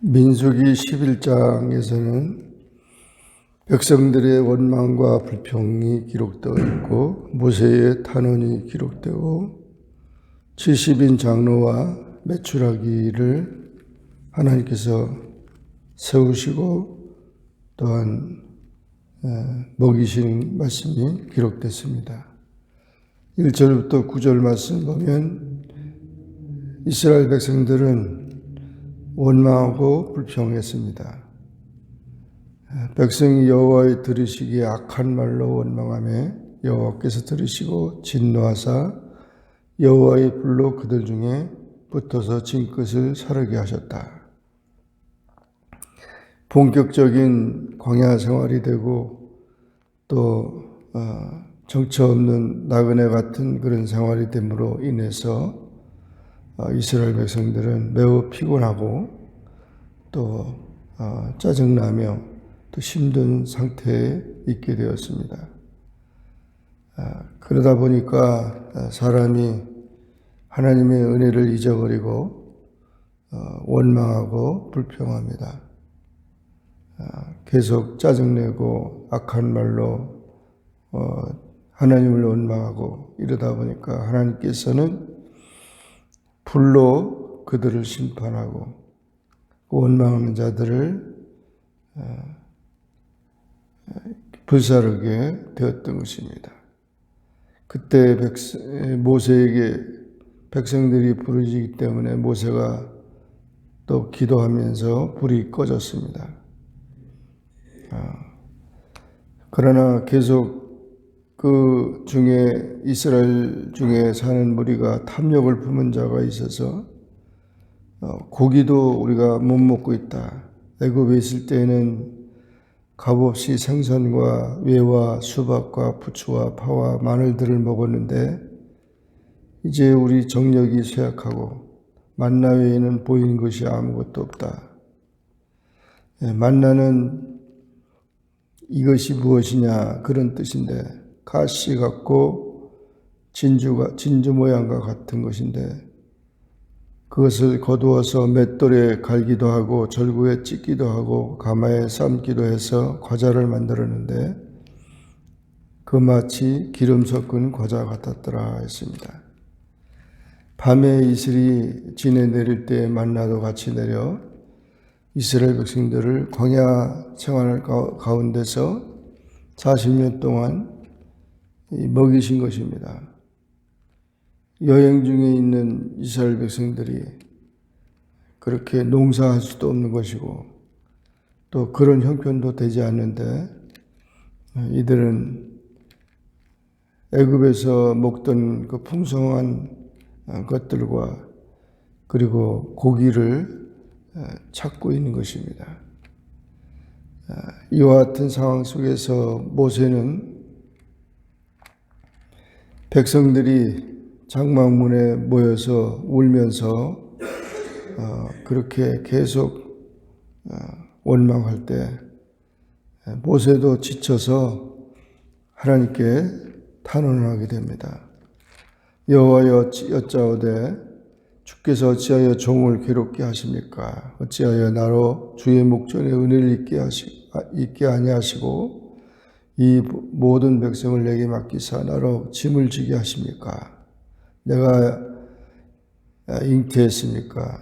민수기 11장에서는 백성들의 원망과 불평이 기록되어 있고 모세의 탄원이 기록되고 70인 장로와 메추라기를 하나님께서 세우시고 또한 에, 먹이신 말씀이 기록됐습니다. 1절부터 9절 말씀 보면 이스라엘 백성들은 원망하고 불평했습니다. 백성이 여호와의 들으시기에 악한 말로 원망하며 여호와께서 들으시고 진노하사 여호와의 불로 그들 중에 붙어서 진 끝을 사르게 하셨다. 본격적인 광야 생활이 되고 또 어, 정처 없는 나그네 같은 그런 생활이 됨으로 인해서 어, 이스라엘 백성들은 매우 피곤하고 또 어, 짜증나며 또 힘든 상태에 있게 되었습니다. 아, 그러다 보니까 사람이 하나님의 은혜를 잊어버리고 어, 원망하고 불평합니다. 아, 계속 짜증내고 악한 말로 하나님을 원망하고 이러다 보니까 하나님께서는 불로 그들을 심판하고 원망하는 자들을 불사르게 되었던 것입니다. 그때 모세에게 백성들이 부르짖기 때문에 모세가 또 기도하면서 불이 꺼졌습니다. 아, 그러나 계속 그 중에 이스라엘 중에 사는 무리가 탐욕을 품은 자가 있어서 어, 고기도 우리가 못 먹고 있다. 애굽에 있을 때에는 값없이 생선과 외와 수박과 부추와 파와 마늘들을 먹었는데 이제 우리 정력이 쇠약하고 만나 외에는 보이는 것이 아무것도 없다. 예, 만나는 이것이 무엇이냐 그런 뜻인데 가시 같고 진주가 진주 모양과 같은 것인데 그것을 거두어서 맷돌에 갈기도 하고 절구에 찢기도 하고 가마에 삶기도 해서 과자를 만들었는데 그 마치 기름 섞은 과자 같았더라 했습니다. 밤에 이슬이 지내 내릴 때 만나도 같이 내려 이스라엘 백성들을 광야 생활 가운데서 40년 동안 먹이신 것입니다. 여행 중에 있는 이스라엘 백성들이 그렇게 농사할 수도 없는 것이고 또 그런 형편도 되지 않는데 이들은 애굽에서 먹던 그 풍성한 것들과 그리고 고기를 찾고 있는 것입니다. 이와 같은 상황 속에서 모세는 백성들이 장막문에 모여서 울면서 어, 그렇게 계속 어, 원망할 때 모세도 지쳐서 하나님께 탄원을 하게 됩니다. 여호와여 여짜오되 주께서 어찌하여 종을 괴롭게 하십니까? 어찌하여 나로 주의 목전에 은혜를 있게 하시 있게 아니하시고 이 모든 백성을 내게 맡기사 나로 짐을 지게 하십니까? 내가 잉태했습니까?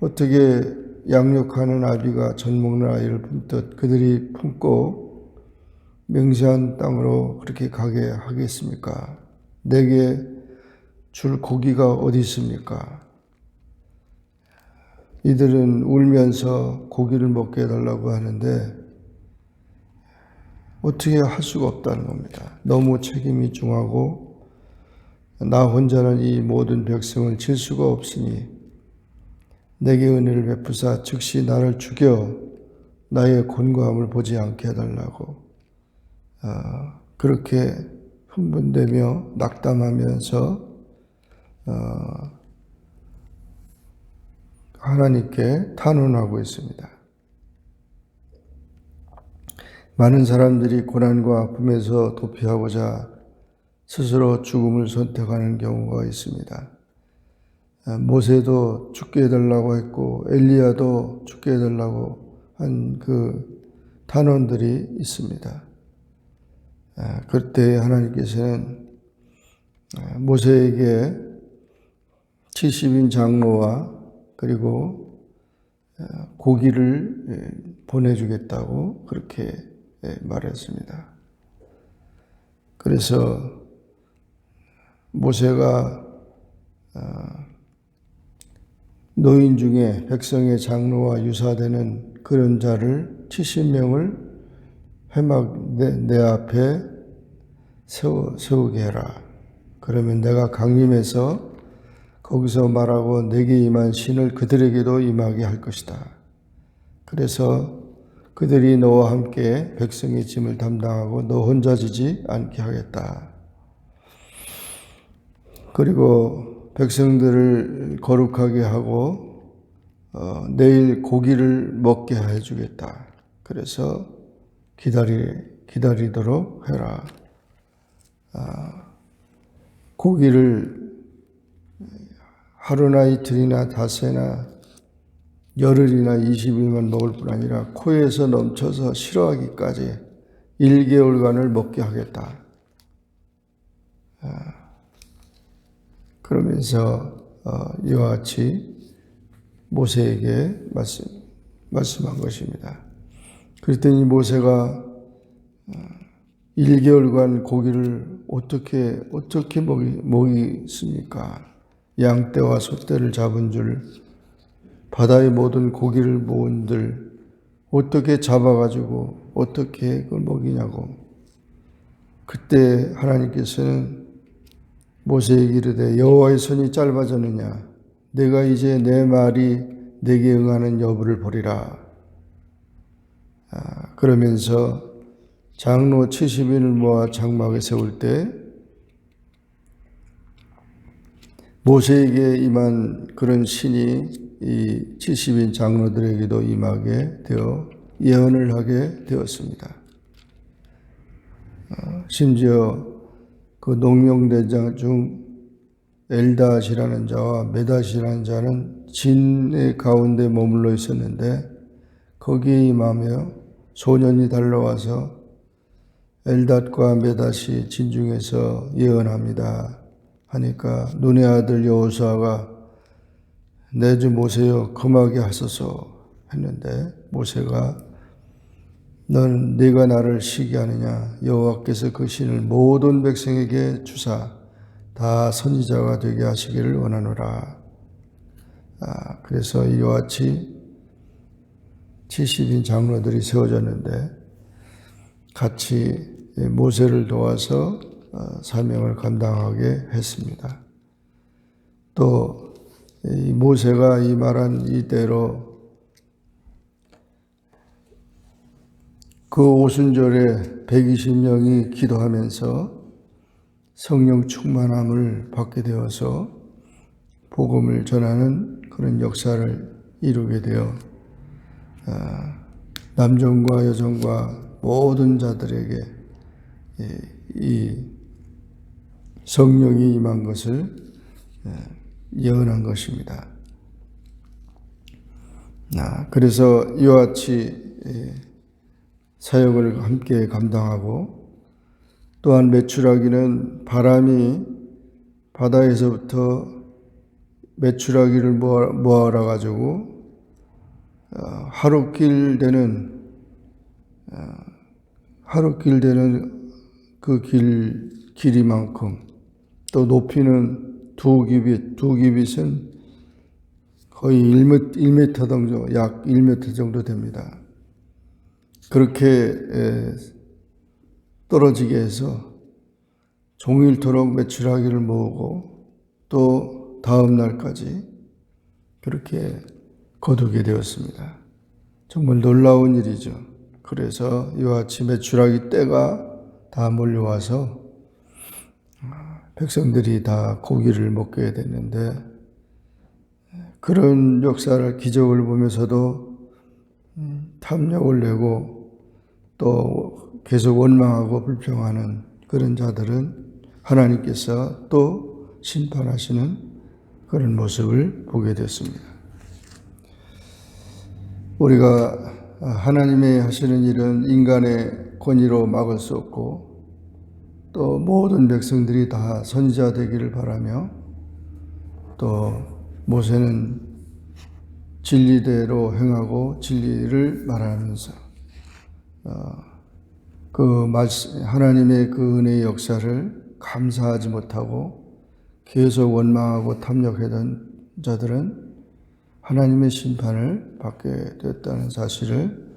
어떻게 양육하는 아비가 젖 먹는 아이를 품듯 그들이 품고 맹세한 땅으로 그렇게 가게 하겠습니까? 내게 줄 고기가 어디 있습니까? 이들은 울면서 고기를 먹게 해달라고 하는데 어떻게 할 수가 없다는 겁니다. 너무 책임이 중하고 나 혼자는 이 모든 백성을 칠 수가 없으니 내게 은혜를 베푸사 즉시 나를 죽여 나의 곤고함을 보지 않게 해달라고 어, 그렇게 흥분되며 낙담하면서 어, 하나님께 탄원하고 있습니다. 많은 사람들이 고난과 아픔에서 도피하고자 스스로 죽음을 선택하는 경우가 있습니다. 어, 모세도 죽게 해달라고 했고 엘리야도 죽게 해달라고 한그 단원들이 있습니다. 아, 그때 하나님께서는 아, 모세에게 70인 장로와 그리고 어, 고기를 예, 보내주겠다고 그렇게 예, 말했습니다. 그래서 모세가 어, 노인 중에 백성의 장로와 유사되는 그런 자를 70명을 회막 내, 내 앞에 세워, 세우게 해라. 그러면 내가 강림해서 거기서 말하고 내게 임한 신을 그들에게도 임하게 할 것이다. 그래서 그들이 너와 함께 백성의 짐을 담당하고 너 혼자 지지 않게 하겠다. 그리고 백성들을 거룩하게 하고 어, 내일 고기를 먹게 해주겠다. 그래서 기다리 기다리도록 해라. 아, 고기를 하루나 이틀이나 닷새나 열흘이나 20일만 먹을 뿐 아니라 코에서 넘쳐서 싫어하기까지 1개월간을 먹게 하겠다. 아, 그러면서 어, 이와 같이 모세에게 말씀, 말씀한 것입니다. 그랬더니 모세가 1개월간 고기를 어떻게 어떻게 먹이, 먹이습니까? 양떼와 소떼를 잡은 줄 바다의 모든 고기를 모은들 어떻게 잡아가지고 어떻게 그걸 먹이냐고. 그때 하나님께서는 모세에게 이르되 여호와의 손이 짧아졌느냐? 내가 이제 내 말이 내게 응하는 여부를 보리라. 아, 그러면서 장로 70인을 모아 장막에 세울 때 모세에게 임한 그런 신이 이 70인 장로들에게도 임하게 되어 예언을 하게 되었습니다. 어, 심지어 그 농명대장 중 엘다시라는 자와 메다시라는 자는 진의 가운데 머물러 있었는데 거기에 임하며 소년이 달려와서 엘닷과 메다시 진중에서 예언합니다. 하니까 눈의 아들 여호수아가 내주 모세여 금하게 하소서 했는데 모세가 너는 네가 나를 시기하느냐 여호와께서 그 신을 모든 백성에게 주사 다 선지자가 되게 하시기를 원하노라. 아, 그래서 이와 같이 70인 장로들이 세워졌는데 같이 모세를 도와서 어, 사명을 감당하게 했습니다. 또 모세가 이 말한 이대로 그 오순절에 120명이 기도하면서 성령 충만함을 받게 되어서 복음을 전하는 그런 역사를 이루게 되어 아, 남정과 여정과 모든 자들에게 이 성령이 임한 것을 예언한 것입니다. 아, 그래서 이와 같이 사역을 함께 감당하고 또한 매출하기는 바람이 바다에서부터 매출하기를 모아라 가지고 어, 하루길 되는 어, 하루길 되는 그 길 길이만큼 또 높이는 두 기빗 두 기빗은 거의 1m, 1m 정도 약 1m 정도 됩니다. 그렇게 떨어지게 해서 종일토록 매출하기를 모으고 또 다음 날까지 그렇게 거두게 되었습니다. 정말 놀라운 일이죠. 그래서 이와 같이 매출하기 때가 다 몰려와서 백성들이 다 고기를 먹게 됐는데 그런 역사를 기적을 보면서도 탐욕을 내고 또 계속 원망하고 불평하는 그런 자들은 하나님께서 또 심판하시는 그런 모습을 보게 됐습니다. 우리가 하나님의 하시는 일은 인간의 권위로 막을 수 없고 또 모든 백성들이 다 선지자 되기를 바라며 또 모세는 진리대로 행하고 진리를 말하면서 어, 그 하나님의 그 은혜의 역사를 감사하지 못하고 계속 원망하고 탐욕하던 자들은 하나님의 심판을 받게 됐다는 사실을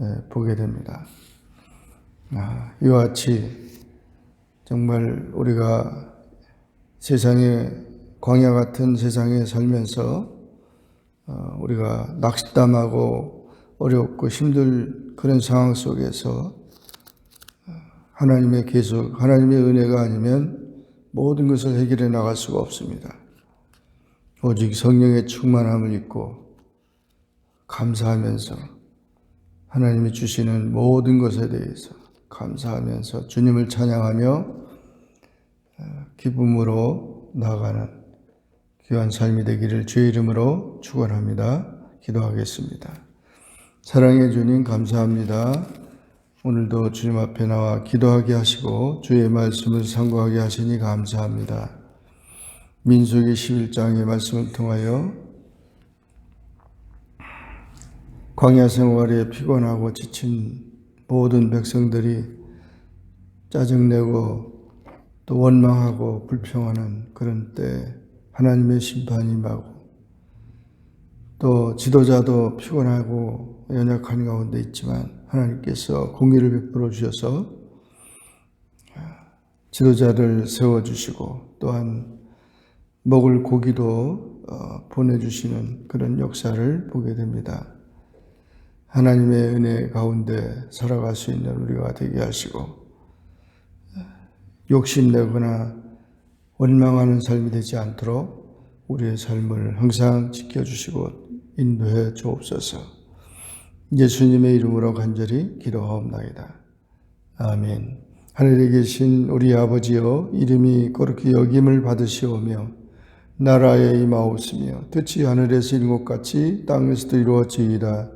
예, 보게 됩니다. 아, 이와 같이 정말 우리가 세상에 광야 같은 세상에 살면서 어, 우리가 낚시담하고 어렵고 힘들 그런 상황 속에서 어, 하나님의 계속 하나님의 은혜가 아니면 모든 것을 해결해 나갈 수가 없습니다. 오직 성령의 충만함을 입고 감사하면서 하나님이 주시는 모든 것에 대해서 감사하면서 주님을 찬양하며 어, 기쁨으로 나아가는 귀한 삶이 되기를 주의 이름으로 축원합니다. 기도하겠습니다. 사랑해 주님 감사합니다. 오늘도 주님 앞에 나와 기도하게 하시고 주의 말씀을 상고하게 하시니 감사합니다. 민수기 11장의 말씀을 통하여 광야 생활에 피곤하고 지친 모든 백성들이 짜증내고 또 원망하고 불평하는 그런 때 하나님의 심판이 임하고 또 지도자도 피곤하고 연약한 가운데 있지만 하나님께서 공의를 베풀어 주셔서 지도자를 세워 주시고 또한 먹을 고기도 어, 보내주시는 그런 역사를 보게 됩니다. 하나님의 은혜 가운데 살아갈 수 있는 우리가 되게 하시고 욕심내거나 원망하는 삶이 되지 않도록 우리의 삶을 항상 지켜주시고 인도해 주옵소서. 예수님의 이름으로 간절히 기도하옵나이다. 아멘. 하늘에 계신 우리 아버지여 이름이 거룩히 여김을 받으시오며 나라에 임하옵으며 뜻이 하늘에서 이룬 것 같이 땅에서도 이루어지이다.